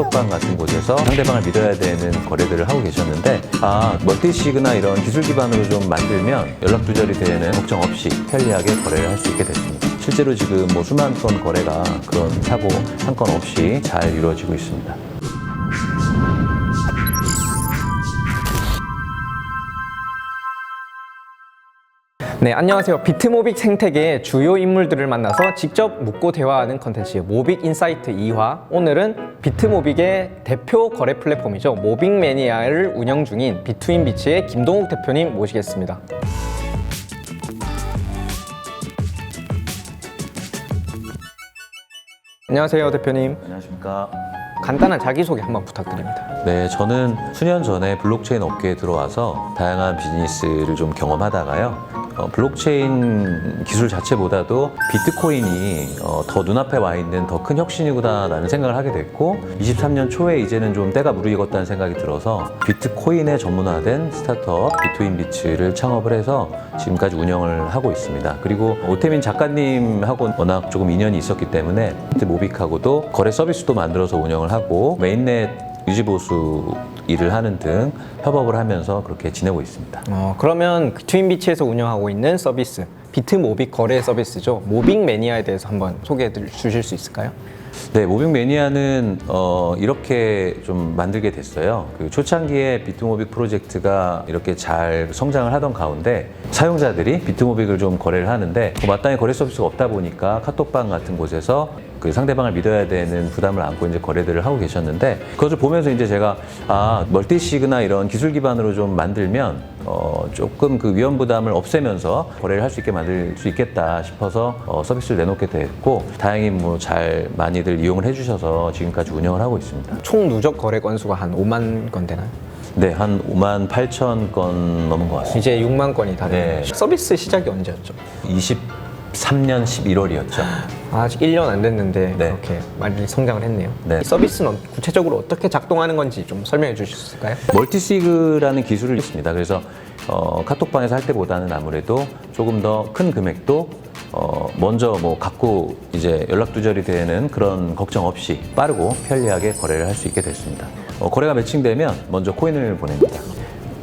카톡방 같은 곳에서 상대방을 믿어야 되는 거래들을 하고 계셨는데 아 멀티시그나 이런 기술 기반으로 좀 만들면 연락 두절이 되는 걱정 없이 편리하게 거래를 할 수 있게 됐습니다. 실제로 지금 뭐 수만 건 거래가 그런 사고 한 건 없이 잘 이루어지고 있습니다. 네, 안녕하세요. 비트모빅 생태계의 주요 인물들을 만나서 직접 묻고 대화하는 컨텐츠 모빅 인사이트 2화. 오늘은 비트모빅의 대표 거래 플랫폼이죠. 모빅 매니아를 운영 중인 비투인 비치의 김동욱 대표님 모시겠습니다. 안녕하세요, 대표님. 안녕하십니까. 간단한 자기소개 한번 부탁드립니다. 네, 저는 수년 전에 블록체인 업계에 들어와서 다양한 비즈니스를 좀 경험하다가요. 어, 블록체인 기술 자체보다도 비트코인이 어, 더 눈앞에 와 있는 더 큰 혁신이구나라는 생각을 하게 됐고 23년 초에 이제는 좀 때가 무르익었다는 생각이 들어서 비트코인에 전문화된 스타트업 비트윈 비츠를 창업을 해서 지금까지 운영을 하고 있습니다. 그리고 오태민 작가님하고 워낙 조금 인연이 있었기 때문에 모빅하고도 거래 서비스도 만들어서 운영을 하고 메인넷 유지보수 일을 하는 등 협업을 하면서 그렇게 지내고 있습니다. 어, 그러면 비트윈 비치에서 운영하고 있는 서비스 비트 모빅 거래 서비스죠. 모빅 매니아에 대해서 한번 소개해 주실 수 있을까요? 네, 모빅 매니아는 어, 이렇게 좀 만들게 됐어요. 그 초창기에 비트모빅 프로젝트가 이렇게 잘 성장을 하던 가운데 사용자들이 비트모빅을 좀 거래를 하는데 뭐 마땅히 거래 서비스가 없다 보니까 카톡방 같은 곳에서 그 상대방을 믿어야 되는 부담을 안고 이제 거래들을 하고 계셨는데 그것을 보면서 이제 제가 아 멀티시그나 이런 기술 기반으로 좀 만들면 어 조금 그 위험 부담을 없애면서 거래를 할 수 있게 만들 수 있겠다 싶어서 어 서비스를 내놓게 됐고 다행히 뭐 잘 많이들 이용을 해주셔서 지금까지 운영을 하고 있습니다. 총총 누적 거래 건수가 한 5만 건 되나요? 네, 한 5만 8천 건 넘은 것 같습니다. 이제 6만 건이 다 되네요. 네. 서비스 시작이 언제였죠? 23년 11월이었죠. 아직 1년 안 됐는데 네. 그렇게 많이 성장을 했네요. 네. 이 서비스는 구체적으로 어떻게 작동하는 건지 좀 설명해 주실 수 있을까요? 멀티시그라는 기술이 있습니다. 그래서 어, 카톡방에서 할 때보다는 아무래도 조금 더 큰 금액도 어, 먼저 뭐 갖고 이제 연락 두절이 되는 그런 걱정 없이 빠르고 편리하게 거래를 할 수 있게 됐습니다. 어, 거래가 매칭되면 먼저 코인을 보냅니다.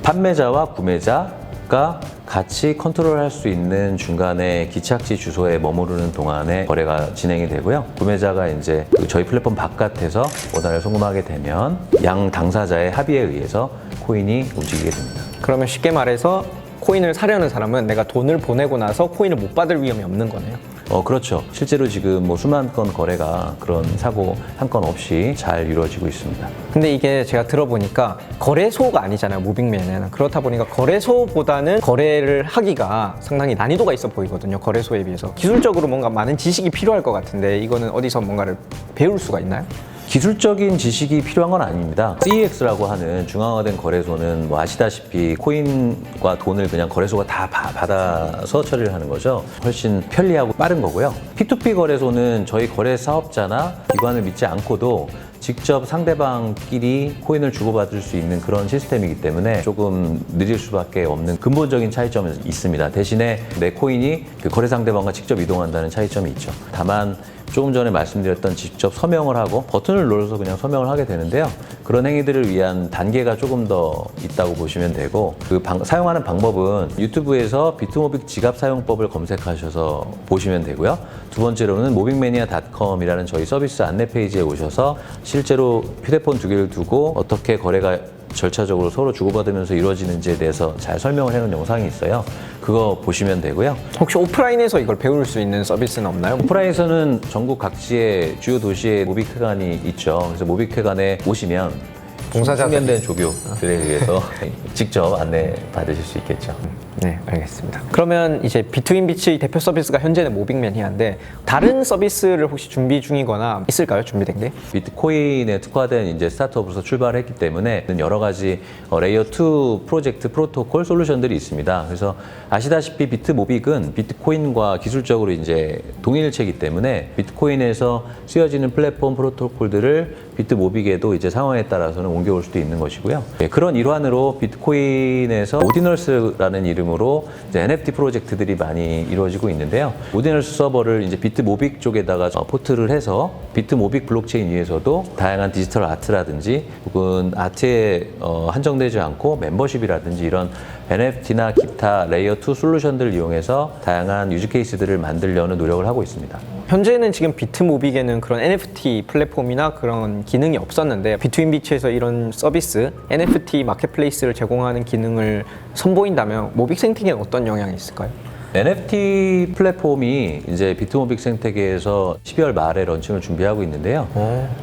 판매자와 구매자가 같이 컨트롤할 수 있는 중간에 기착지 주소에 머무르는 동안에 거래가 진행이 되고요. 구매자가 이제 그 저희 플랫폼 바깥에서 오더를 송금하게 되면 양 당사자의 합의에 의해서 코인이 움직이게 됩니다. 그러면 쉽게 말해서 코인을 사려는 사람은 내가 돈을 보내고 나서 코인을 못 받을 위험이 없는 거네요. 어, 그렇죠. 실제로 지금 뭐 수만 건 거래가 그런 사고 한 건 없이 잘 이루어지고 있습니다. 근데 이게 제가 들어보니까 거래소가 아니잖아요 무빙맨에는 그렇다 보니까 거래소보다는 거래를 하기가 상당히 난이도가 있어 보이거든요 거래소에 비해서 기술적으로 뭔가 많은 지식이 필요할 것 같은데 이거는 어디서 뭔가를 배울 수가 있나요? 기술적인 지식이 필요한 건 아닙니다. CEX라고 하는 중앙화된 거래소는 뭐 아시다시피 코인과 돈을 그냥 거래소가 다 바- 받아서 처리를 하는 거죠. 훨씬 편리하고 빠른 거고요. P2P 거래소는 저희 거래 사업자나 기관을 믿지 않고도 직접 상대방끼리 코인을 주고받을 수 있는 그런 시스템이기 때문에 조금 느릴 수밖에 없는 근본적인 차이점은 있습니다. 대신에 내 코인이 그 거래 상대방과 직접 이동한다는 차이점이 있죠. 다만 조금 전에 말씀드렸던 직접 서명을 하고 버튼을 눌러서 그냥 서명을 하게 되는데요. 그런 행위들을 위한 단계가 조금 더 있다고 보시면 되고 그 방- 사용하는 방법은 유튜브에서 비트모빅 지갑 사용법을 검색하셔서 보시면 되고요. 두 번째로는 모빅매니아닷컴이라는 저희 서비스 안내 페이지에 오셔서 실제로 휴대폰 두 개를 두고 어떻게 거래가 절차적으로 서로 주고받으면서 이루어지는지에 대해서 잘 설명을 해놓은 영상이 있어요. 그거 보시면 되고요. 혹시 오프라인에서 이걸 배울 수 있는 서비스는 없나요? 오프라인에서는 전국 각지의 주요 도시에 모빅회관이 있죠. 그래서 모빅회관에 오시면 봉사자들이- 숙련된 조교들에 의해서 직접 안내 받으실 수 있겠죠. 네, 알겠습니다. 그러면 이제 비트윈 비치 대표 서비스가 현재는 모빅맨이한데 다른 서비스를 혹시 준비 중이거나 있을까요? 준비된 게? 비트코인에 특화된 이제 스타트업으로서 출발했기 때문에 여러 가지 어, 레이어 2 프로젝트 프로토콜 솔루션들이 있습니다. 그래서 아시다시피 비트모빅은 비트코인과 기술적으로 이제 동일체이기 때문에 비트코인에서 쓰여지는 플랫폼 프로토콜들을 비트모빅에도 이제 상황에 따라서는 옮겨올 수도 있는 것이고요. 예, 그런 일환으로 비트코인에서 오디널스라는 이름으로 중심으로 이제 NFT 프로젝트들이 많이 이루어지고 있는데요. 오디널스 서버를 이제 비트모빅 쪽에다가 어, 포트를 해서 비트모빅 블록체인 위에서도 다양한 디지털 아트라든지 혹은 아트에 어, 한정되지 않고 멤버십이라든지 이런 NFT나 기타 레이어 2 솔루션들을 이용해서 다양한 유즈 케이스들을 만들려는 노력을 하고 있습니다. 현재는 지금 비트모빅에는 그런 NFT 플랫폼이나 그런 기능이 없었는데 비트윈비치에서 이런 서비스 NFT 마켓플레이스를 제공하는 기능을 선보인다면 모빅 생태계는 어떤 영향이 있을까요? NFT 플랫폼이 이제 비트모빅 생태계에서 12월 말에 런칭을 준비하고 있는데요.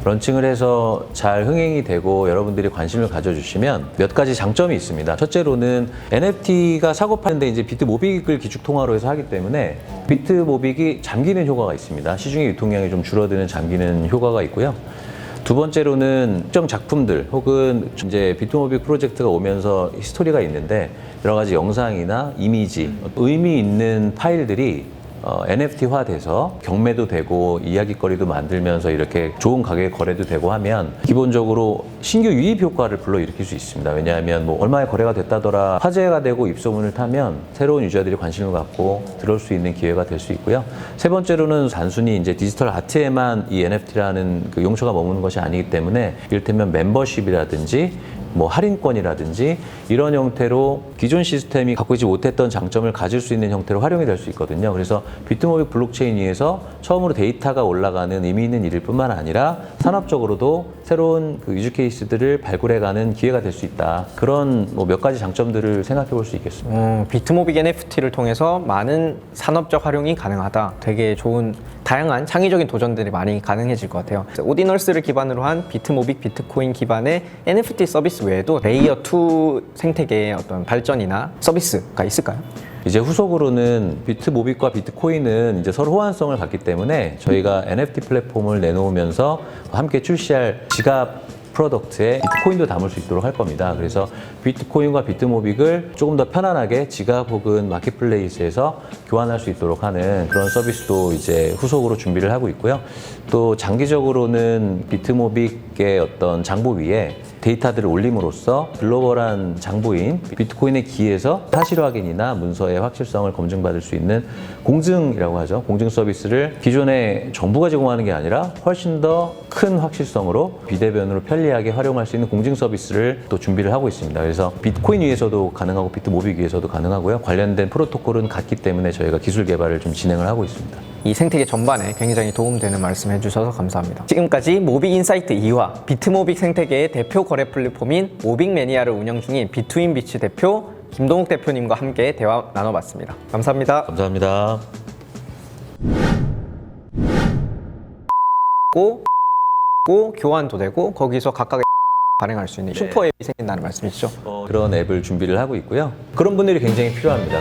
런칭을 해서 잘 흥행이 되고 여러분들이 관심을 가져주시면 몇 가지 장점이 있습니다. 첫째로는 NFT가 사고 파는데 이제 비트모빅을 기축 통화로 해서 하기 때문에 비트모빅이 잠기는 효과가 있습니다. 시중의 유통량이 좀 줄어드는 잠기는 효과가 있고요. 두 번째로는 특정 작품들 혹은 이제 비트모빅 프로젝트가 오면서 히스토리가 있는데 여러 가지 영상이나 이미지 의미 있는 파일들이 어, NFT화 돼서 경매도 되고 이야기거리도 만들면서 이렇게 좋은 가격에 거래도 되고 하면 기본적으로 신규 유입 효과를 불러일으킬 수 있습니다. 왜냐하면 뭐 얼마에 거래가 됐다더라 화제가 되고 입소문을 타면 새로운 유저들이 관심을 갖고 들어올 수 있는 기회가 될 수 있고요. 세 번째로는 단순히 이제 디지털 아트에만 이 NFT라는 그 용처가 머무는 것이 아니기 때문에 이를테면 멤버십이라든지 뭐 할인권이라든지 이런 형태로 기존 시스템이 갖고 있지 못했던 장점을 가질 수 있는 형태로 활용이 될 수 있거든요. 그래서 비트모빅 블록체인 위에서 처음으로 데이터가 올라가는 의미 있는 일일 뿐만 아니라 산업적으로도 새로운 그 유즈 케이스들을 발굴해가는 기회가 될 수 있다. 그런 뭐 몇 가지 장점들을 생각해 볼 수 있겠습니다. 어, 비트모빅 NFT를 통해서 많은 산업적 활용이 가능하다. 되게 좋은 다양한 창의적인 도전들이 많이 가능해질 것 같아요. 오디널스를 기반으로 한 비트모빅 비트코인 기반의 NFT 서비스 외에도 레이어 2 생태계의 어떤 발전이나 서비스가 있을까요? 이제 후속으로는 비트모빅과 비트코인은 이제 서로 호환성을 갖기 때문에 저희가 NFT 플랫폼을 내놓으면서 함께 출시할 지갑 프로덕트에 비트코인도 담을 수 있도록 할 겁니다. 그래서 비트코인과 비트모빅을 조금 더 편안하게 지갑 혹은 마켓플레이스에서 교환할 수 있도록 하는 그런 서비스도 이제 후속으로 준비를 하고 있고요. 또 장기적으로는 비트모빅의 어떤 장부 위에 데이터들을 올림으로써 글로벌한 장부인 비트코인에 기해서 사실 확인이나 문서의 확실성을 검증받을 수 있는 공증이라고 하죠. 공증 서비스를 기존에 정부가 제공하는 게 아니라 훨씬 더 큰 확실성으로 비대면으로 편리하게 활용할 수 있는 공증 서비스를 또 준비를 하고 있습니다. 그래서 비트코인 위에서도 가능하고 비트모빅 위에서도 가능하고요. 관련된 프로토콜은 같기 때문에 저희가 기술 개발을 좀 진행을 하고 있습니다. 이 생태계 전반에 굉장히 도움되는 말씀 해주셔서 감사합니다. 지금까지 모빅 인사이트 2화 비트모빅 생태계의 대표 거래 플랫폼인 모빅 매니아를 운영 중인 비트윈 비치 대표 김동욱 대표님과 함께 대화 나눠봤습니다. 감사합니다. 감사합니다. 고, 고 교환도 되고 거기서 각각의 발행할 수 있는 슈퍼 앱이 생긴다는 말씀이시죠? 그런 앱을 준비를 하고 있고요. 그런 분들이 굉장히 필요합니다.